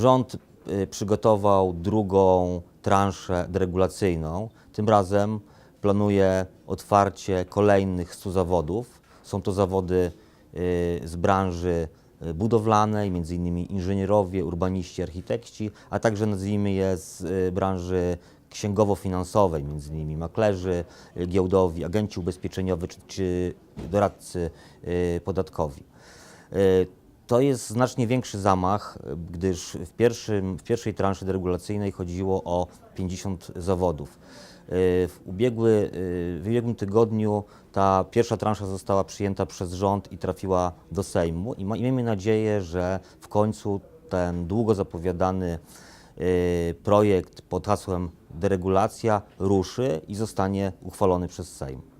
Rząd y, przygotował drugą transzę deregulacyjną. Tym razem planuje otwarcie kolejnych 100 zawodów. Są to zawody y, z branży y, budowlanej, m.in. inżynierowie, urbaniści, architekci, a także nazwijmy je z branży księgowo-finansowej, m.in. maklerzy, giełdowi, agenci ubezpieczeniowi czy, czy doradcy podatkowi. To jest znacznie większy zamach, gdyż w, pierwszym, w pierwszej transzy deregulacyjnej chodziło o 50 zawodów. Y, W, ubiegły, y, w ubiegłym tygodniu ta pierwsza transza została przyjęta przez rząd i trafiła do Sejmu i i miejmy nadzieję, że w końcu ten długo zapowiadany y, projekt pod hasłem deregulacja ruszy i zostanie uchwalony przez Sejm.